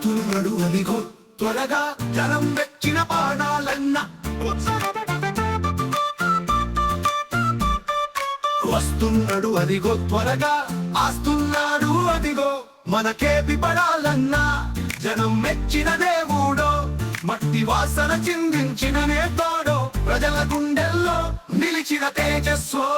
వస్తున్నాడు అదిగో త్వరగా జనం వెచ్చిన పాడాలన్న వస్తున్నాడు అదిగో త్వరగా ఆస్తున్నాడు అదిగో మనకేపి పడాలన్నా. జనం మెచ్చిన దేవుడో మట్టి వాసన చిందించిన నేతాడో ప్రజల గుండెల్లో నిలిచిన తేజస్వో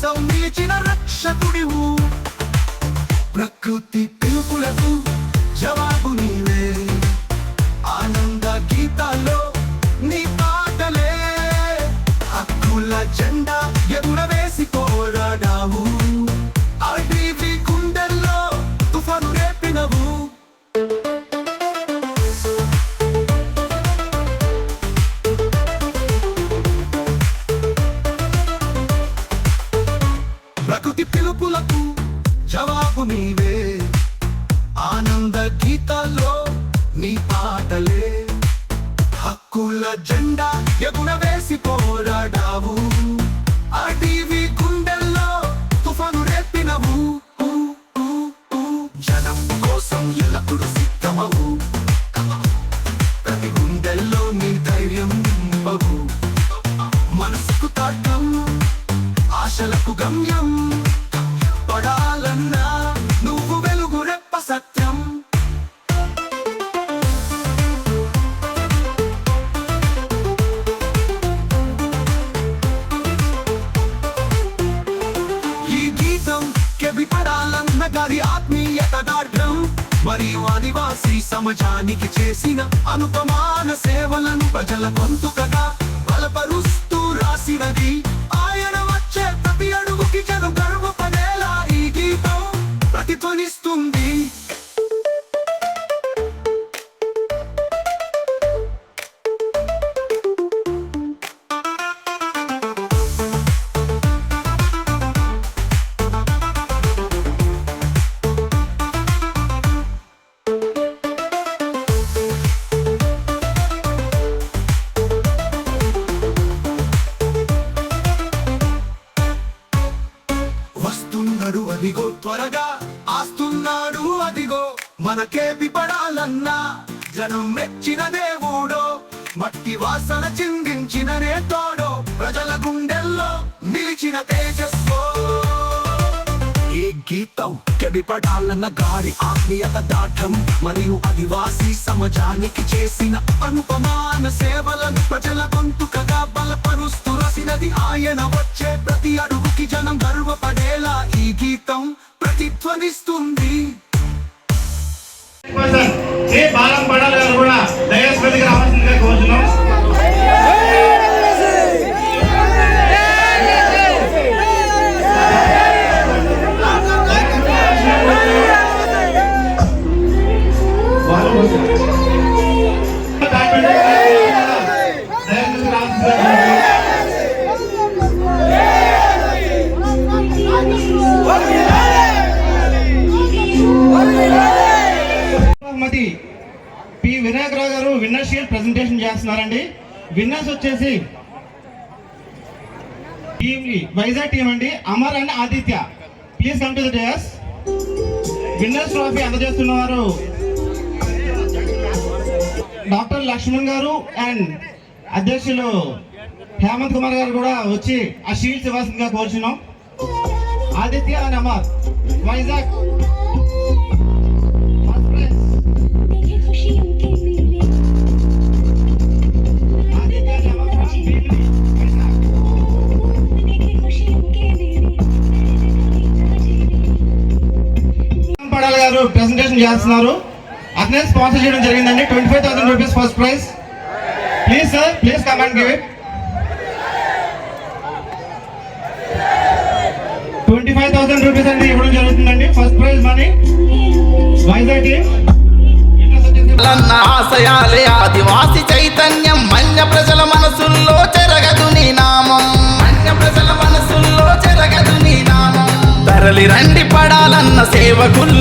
కోసం నిలిచిన రక్షకుడివు ప్రకృతి పిలుపులకు జవాబు నీవే. ఆనంద గీతాల్లో నీ పాటలే. హక్కుల జెండా హక్కుల జెండా ఎగున మరియు ఆదివాసీ సమాజానికి చేసిన అనుపమాన సేవలను ప్రజల గొంతుకగా బలపరుస్తూ రాసినది. ఆయన వచ్చే ప్రతి అడుగుకి జను గర్వపడేలా ఈ గీతం. ప్రతిధ్వనిస్తూ అదిగో మనకేపి పడాలన్నా జనం మెచ్చిన దేవుడో మట్టి వాసన చిందించిన నేతోడో ప్రజల గుండెల్లో నిలిచిన తేజస్వో. ఈ గీతం కెడిపడాలన్న గారి ఆత్మీయత దాఠం మరియు ఆదివాసీ సమాజానికి చేసిన అనుపమాన సేవలను ప్రజల గొంతుకగా బలపరుస్తూ రసినది ఆయన వచ్చే ప్రతి అడుగుకి జనం గర్వపడేలా ఈ గీతం ప్రతిధ్వనిస్తుంది. పర్సన్ శ్రీ బాలం పడాలి గారు కూడా దయస్పతికి రావాల్సిందిగా కోరుతున్నాం దయచేసి రావాల్సిందిగా బహుమతి పి. వినాయకరావు గారు విన్నర్ షీల్డ్ ప్రెజెంటేషన్ చేస్తున్నారండి. విన్నర్స్ వచ్చేసి టీమ్ వైజాగ్ టీం అండి. Amar and Aditya. Please come to the days winners trophy అందజేస్తున్నారు డాక్టర్ లక్ష్మణ్ గారు అండ్ అధ్యక్షులు హేమంత్ కుమార్ గారు కూడా వచ్చి ఆ షీల్డ్స్ ఇవ్వాల్సిందిగా కోరుచున్నాం. ఆదిత్య అండ్ అమర్ వైజాగ్. ప్రయత్నం చేస్తున్నారు? అతనే స్పాన్సర్ చేయడం జరిగిందండి. Twenty five thousand rupees first prize please sir please come and give it twenty five thousand rupees అనేది ఇవ్వడం జరుగుతుందండి. ఫస్ట్ ప్రైజ్ మనీ వైజాగ్ ఆశయాలే ఆదివాసి చైతన్యం. మన్య ప్రజల మనసుల్లో చెరగదు నీ నామం. మన్య ప్రజల మనసుల్లో చెరగదు నీ నామం. తరలి రండి పడాలన్న సేవకులు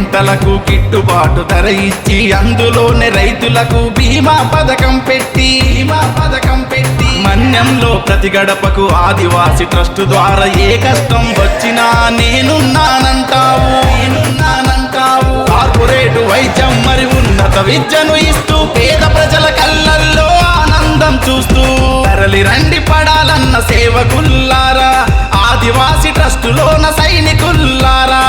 పంటలకు గిట్టుబాటు ధర ఇచ్చి అందులోనే రైతులకు బీమా పథకం పెట్టి బీమా పథకం పెట్టి. మన్యంలో ప్రతి గడపకు ఆదివాసి ట్రస్ట్ ద్వారా ఏ కష్టం వచ్చినా నేనున్నానంటావు నేనున్నానంటావు. కార్పొరేట్ వైద్యం మరి ఉన్నత విద్యను ఇస్తూ పేద ప్రజల కళ్ళల్లో ఆనందం చూస్తూ తరలి రండి పడాలన్న సేవకుల్లారా ఆదివాసి ట్రస్టులోన సైనికుల్లారా.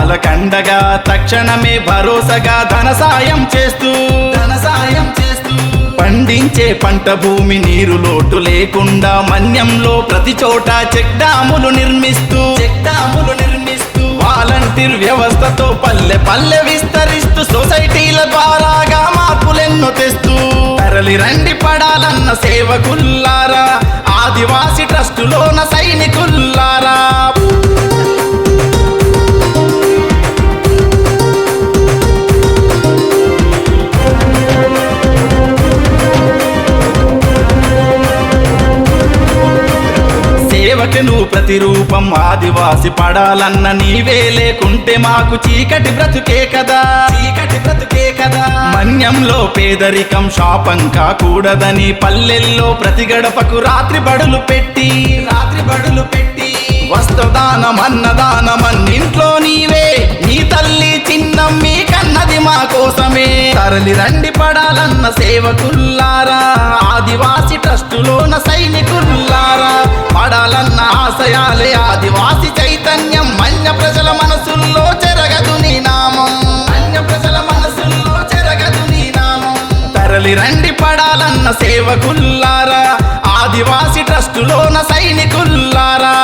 కుటుంబాల కండగా తక్షణమే భరోసగా ధన సాయం చేస్తూ. ధన సాయం చేస్తూ. పండించే పంట భూమి నీరు లోటు లేకుండా మన్యంలో ప్రతి చోట చెక్ డాములు నిర్మిస్తూ. చెక్ డాములు నిర్మిస్తూ. వాలంటీర్ వ్యవస్థతో పల్లె పల్లె విస్తరిస్తూ సొసైటీల ద్వారాగా మార్పులెన్నో తెస్తూ. తరలి రండి పడాలన్న సేవకుల్లారా ఆదివాసి ట్రస్టులోన సైనికుల్లారా. ప్రతిరూపం ఆదివాసి పడాలన్న నీవే లేకుంటే మాకు చీకటి బ్రతుకే కదా. చీకటి బ్రతుకే కదా. మన్యంలో పేదరికం శాపం కాకూడదని పల్లెల్లో ప్రతి గడపకు రాత్రి బడులు పెట్టి. రాత్రి బడులు పెట్టి. వస్త్రదానం అన్నదానం అన్నింట్లో నీవే. నీ తల్లి చిన్నమ్మి కన్నది మా కోసమే. తరలి రండి పడాలన్న సేవకుల్లారా. ఆదివాసి ట్రస్టులోన సైనికుల్లారా. పడాలన్న ఆశయాలే ఆదివాసి చైతన్యం. మన్య ప్రజల మనసుల్లో జరగదు నీ నామం. మన్య ప్రజల మనసుల్లో జరగదు నీ నామం. తరలి రండి పడాలన్న సేవకుల్లారా. ఆదివాసి ట్రస్టులోన సైనికుల్లారా.